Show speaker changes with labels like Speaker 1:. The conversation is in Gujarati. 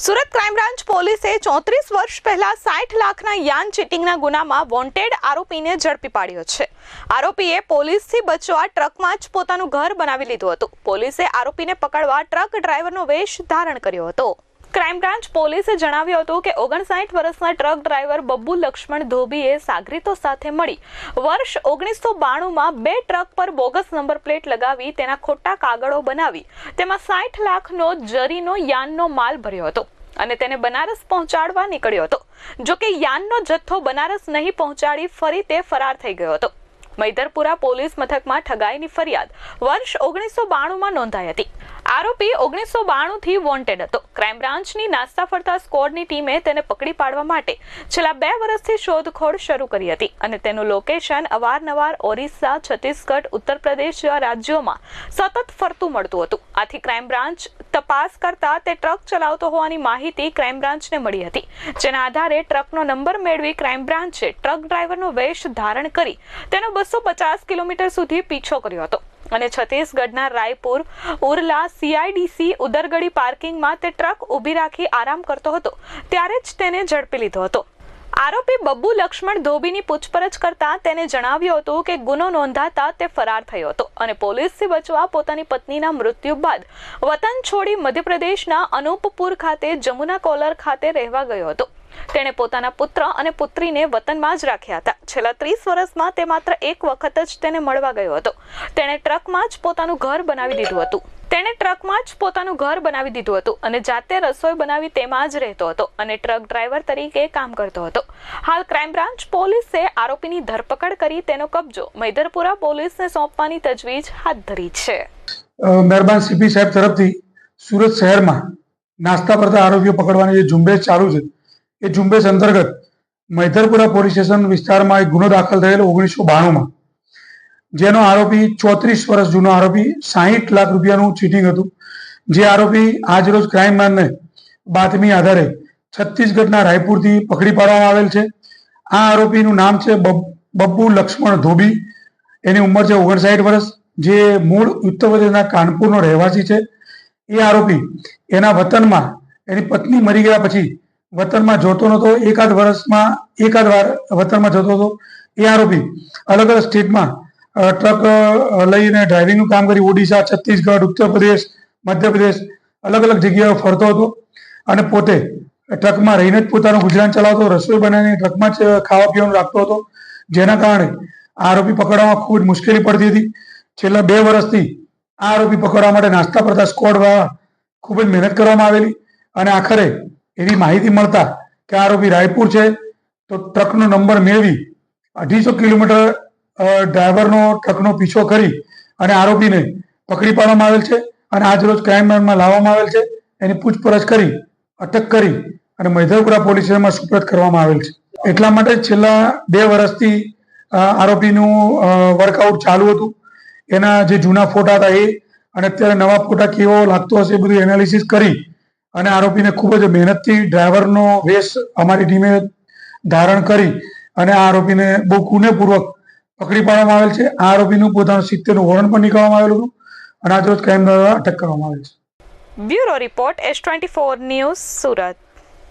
Speaker 1: સુરત ક્રાઇમ બ્રાન્ચ પોલીસે ચોત્રીસ વર્ષ પહેલા સાઠ લાખના યાન ચીટિંગના ગુનામાં વોન્ટેડ આરોપીને ઝડપી પાડ્યો છે. આરોપીએ પોલીસથી બચવા ટ્રકમાં જ પોતાનું ઘર બનાવી લીધું હતું. પોલીસે આરોપીને પકડવા ટ્રક ડ્રાઈવરનો વેશ ધારણ કર્યો હતો. ક્રાઇમ બ્રાન્ચ પોલીસે જણાવ્યું હતું કે ઓગણસાઠ વર્ષના ટ્રક ડ્રાઈવર બબ્બુ લક્ષ્મણ ધોબીએ સાગરીતો સાથે મળી. વર્ષ ઓગણીસો બાણુંમાં બે ટ્રક પર બોગસ નંબર પ્લેટ લગાવી તેના ખોટા કાગળો બનાવી. તેમાં સાઠ લાખનો જરીનો યાનનો માલ ભર્યો હતો અને તેને બનારસ પહોંચાડવા નીકળ્યો હતો. જો કે યાનનો જથ્થો બનારસ નહીં પહોંચાડી ફરી તે ફરાર થઈ ગયો હતો. મૈદરપુરા પોલીસ મથકમાં ઠગાઈની ફરિયાદ. વર્ષ ઓગણીસો બાણુંમાં નોંધાઈ હતી. આરોપી ઓગણીસો બાણુંથી વોન્ટેડ હતો. ક્રાઇમ બ્રાન્ચની નાસ્તા ફરતા સ્કોડની ટીમે તેને પકડી પાડવા માટે છેલ્લા બે વર્ષથી શોધખોળ શરૂ કરી હતી અને તેનું લોકેશન અવારનવાર ઓરિસ્સા, છત્તીસગઢ ઉત્તર પ્રદેશ જેવા રાજ્યોમાં સતત ફરતું મળતું હતું. આથી ક્રાઇમ બ્રાન્ચ તપાસ કરતા તે ટ્રક ચલાવતો હોવાની માહિતી ક્રાઇમ બ્રાન્ચને મળી હતી, જેના આધારે ટ્રકનો નંબર મેળવી ક્રાઇમ બ્રાન્ચે ટ્રક ડ્રાઈવરનો વેશ ધારણ કરી તેનો બસો પચાસ કિલોમીટર સુધી પીછો કર્યો હતો. અને છત્તીસગઢના રાયપુર ઉરલા સીઆઈડીસી ઉદરગડી પાર્કિંગમાં તે ટ્રક ઊભી રાખી આરામ કરતો હતો. ત્યારે જ તેને ઝડપી લીધો હતો. આરોપી બબ્બુ લક્ષ્મણ ધોબીની પૂછપરછ કરતા તેને જણાવ્યું હતું કે ગુનો નોંધાતા તે ફરાર થયો હતો અને પોલીસથી બચવા પોતાની પત્નીના મૃત્યુ બાદ વતન છોડી મધ્યપ્રદેશના અનૂપપુર ખાતે જમુના કોલર ખાતે રહેવા ગયો હતો. તેણે પોતાના પુત્ર અને પુત્રીને વતનમાં જ રાખ્યા હતા. છેલ્લા ત્રીસ વર્ષમાં તે માત્ર એક વખત જ તેને મળવા ગયો હતો. તેણે ટ્રકમાં જ પોતાનું ઘર બનાવી દીધું હતું. તેણે ટ્રકમાં જ પોતાનું ઘર બનાવી દીધું હતું અને જાતે રસોઈ બનાવી તેમાં જ રહેતો હતો અને ટ્રક ડ્રાઈવર તરીકે કામ કરતો હતો. હાલ ક્રાઇમ બ્રાન્ચ પોલીસે આરોપીની ધરપકડ કરી તેનો કબજો મૈદરપુરા પોલીસને સોંપવાની તજવીજ હાથ ધરી છે.
Speaker 2: મહેરબાન સીપી સાહેબ તરફથી સુરત શહેરમાં નાસ્તા પડતા આરોપીઓ પકડવાની જે ઝુંબેશ ચાલુ છે એ ઝુંબેશ અંતર્ગત મૈધરપુરા પોલીસ સ્ટેશન વિસ્તારમાં એક ગુનો દાખલ થયેલો ઓગણીસો બાણુંમાં. જેનો આરોપી ચોત્રીસ વર્ષ જૂનો આરોપી સાહીઠ લાખ રૂપિયાનું ચીટિંગ હતું. જે આરોપી આજરોજ ક્રાઇમ બ્રાન્ચને બાતમી આધારે છત્તીસગઢના રાયપુરથી પકડી પાડવામાં આવેલ છે. આ આરોપીનું નામ છે બબ- બબ્બુ લક્ષ્મણ ધોબી. એની ઉંમર છે ઓગણસાઠ વર્ષ. જે મૂળ ઉત્તર પ્રદેશના કાનપુરનો રહેવાસી છે. એ આરોપી એના વતનમાં એની પત્ની મરી ગયા પછી વતનમાં જોતો નહોતો. એકાદ વર્ષમાં, એકાદ વાર વતનમાં જતો હતો. એ આરોપી અલગ અલગ સ્ટેટમાં ટ્રક લઈને ડ્રાઇવિંગનું કામ કરી ઓડિશા, છત્તીસગઢ, ઉત્તર પ્રદેશ મધ્યપ્રદેશ અલગ અલગ જગ્યાએ ફરતો હતો. અને પોતે ટ્રકમાં રહીને જ પોતાનું ગુજરાન ચલાવતો, રસોઈ બનાવીને ટ્રકમાં જ ખાવા પીવાનું રાખતો હતો. જેના કારણે આરોપી પકડવામાં ખૂબ જ મુશ્કેલી પડતી હતી. છેલ્લા બે વર્ષથી આ આરોપી પકડવા માટે નાસ્તા પડતા સ્કોડ દ્વારા ખૂબ જ મહેનત કરવામાં આવેલી. અને આખરે એવી માહિતી મળતા કે આરોપી રાયપુર છે, તો ટ્રકનો નંબર મેળવી અઢીસો કિલોમીટર ડ્રાઈવરનો ટ્રકનો પીછો કરી અને આરોપીને પકડી પાડવામાં આવેલ છે અને આજ રોજ ક્રાઇમ બ્રાન્ચમાં લાવવામાં આવેલ છે. એની પૂછપરછ કરી, અટક કરી અને મૈધરપુરા પોલીસ સ્ટેશનમાં સુપ્રત કરવામાં આવેલ છે. એટલા માટે છેલ્લા બે વર્ષથી આરોપીનું વર્કઆઉટ ચાલુ હતું. એના જે જૂના ફોટા હતા એ અને અત્યારે નવા ફોટા કેવો લાગતો હશે એ બધું એનાલિસિસ કરી અને આરોપીને ખૂબ જ મહેનતથી ડ્રાઈવરનો વેશ અમારી ટીમે ધારણ કરી અને આ આરોપીને બહુ કુનેપૂર્વક પકડી પાડવામાં આવેલ છે. આ આરોપીનું પોતાનું સિત્તેરનું વોરંટ પણ નીકળવામાં આવેલું હતું અને આજ રોજ ક્રાઇમ દ્વારા અટક કરવામાં આવેલ છે.
Speaker 1: Bureau report S twenty four news Surat.